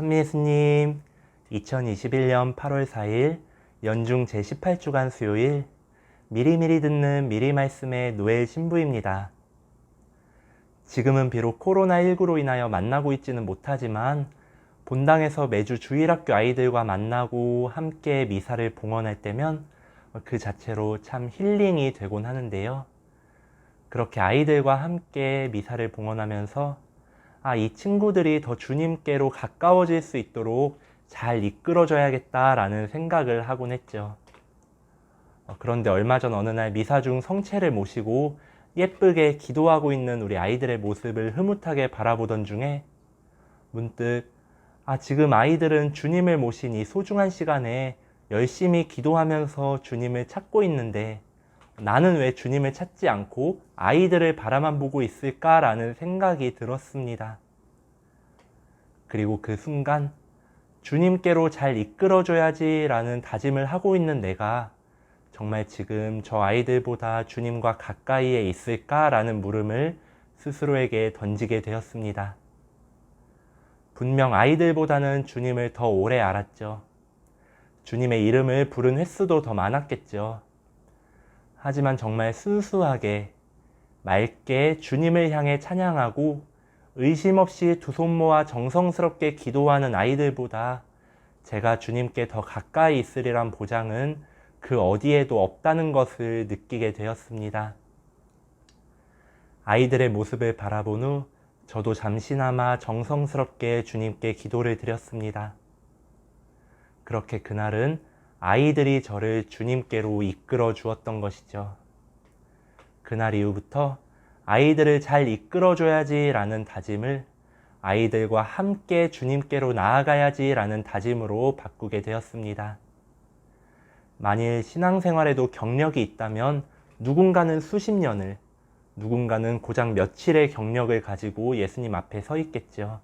찬미 예수님, 2021년 8월 4일 연중 제18주간 수요일 미리미리 듣는 미리 말씀의 노엘 신부입니다. 지금은 비록 코로나19로 인하여 만나고 있지는 못하지만 본당에서 매주 주일학교 아이들과 만나고 함께 미사를 봉헌할 때면 그 자체로 참 힐링이 되곤 하는데요. 그렇게 아이들과 함께 미사를 봉헌하면서 아, 이 친구들이 더 주님께로 가까워질 수 있도록 잘 이끌어줘야겠다라는 생각을 하곤 했죠. 어, 그런데 얼마 전 어느 날 미사 중 성체를 모시고 예쁘게 기도하고 있는 우리 아이들의 모습을 흐뭇하게 바라보던 중에 문득 아, 지금 아이들은 주님을 모신 이 소중한 시간에 열심히 기도하면서 주님을 찾고 있는데 나는 왜 주님을 찾지 않고 아이들을 바라만 보고 있을까라는 생각이 들었습니다. 그리고 그 순간 주님께로 잘 이끌어줘야지라는 다짐을 하고 있는 내가 정말 지금 저 아이들보다 주님과 가까이에 있을까라는 물음을 스스로에게 던지게 되었습니다. 분명 아이들보다는 주님을 더 오래 알았죠. 주님의 이름을 부른 횟수도 더 많았겠죠. 하지만 정말 순수하게 맑게 주님을 향해 찬양하고 의심 없이 두 손 모아 정성스럽게 기도하는 아이들보다 제가 주님께 더 가까이 있으리란 보장은 그 어디에도 없다는 것을 느끼게 되었습니다. 아이들의 모습을 바라본 후 저도 잠시나마 정성스럽게 주님께 기도를 드렸습니다. 그렇게 그날은 아이들이 저를 주님께로 이끌어 주었던 것이죠. 그날 이후부터 아이들을 잘 이끌어 줘야지라는 다짐을 아이들과 함께 주님께로 나아가야지라는 다짐으로 바꾸게 되었습니다. 만일 신앙생활에도 경력이 있다면 누군가는 수십 년을, 누군가는 고작 며칠의 경력을 가지고 예수님 앞에 서 있겠죠.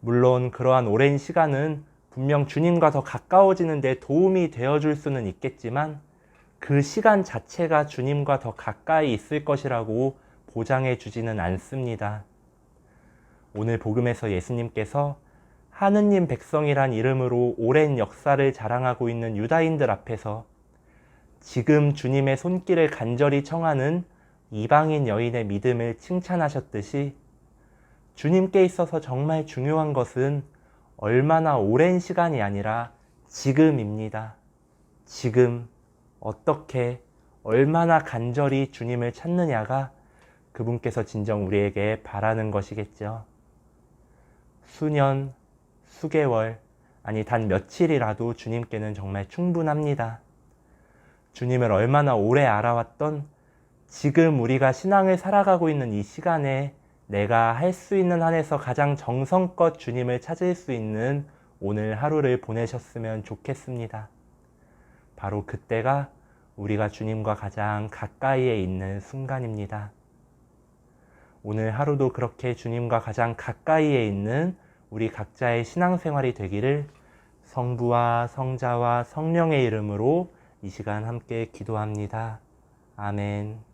물론 그러한 오랜 시간은 분명 주님과 더 가까워지는 데 도움이 되어 줄 수는 있겠지만 그 시간 자체가 주님과 더 가까이 있을 것이라고 보장해 주지는 않습니다. 오늘 복음에서 예수님께서 하느님 백성이란 이름으로 오랜 역사를 자랑하고 있는 유다인들 앞에서 지금 주님의 손길을 간절히 청하는 이방인 여인의 믿음을 칭찬하셨듯이 주님께 있어서 정말 중요한 것은 얼마나 오랜 시간이 아니라 지금입니다. 지금 어떻게 얼마나 간절히 주님을 찾느냐가 그분께서 진정 우리에게 바라는 것이겠죠. 수년, 수개월, 아니 단 며칠이라도 주님께는 정말 충분합니다. 주님을 얼마나 오래 알아왔던 지금 우리가 신앙을 살아가고 있는 이 시간에 내가 할 수 있는 한에서 가장 정성껏 주님을 찾을 수 있는 오늘 하루를 보내셨으면 좋겠습니다. 바로 그때가 우리가 주님과 가장 가까이에 있는 순간입니다. 오늘 하루도 그렇게 주님과 가장 가까이에 있는 우리 각자의 신앙생활이 되기를 성부와 성자와 성령의 이름으로 이 시간 함께 기도합니다. 아멘.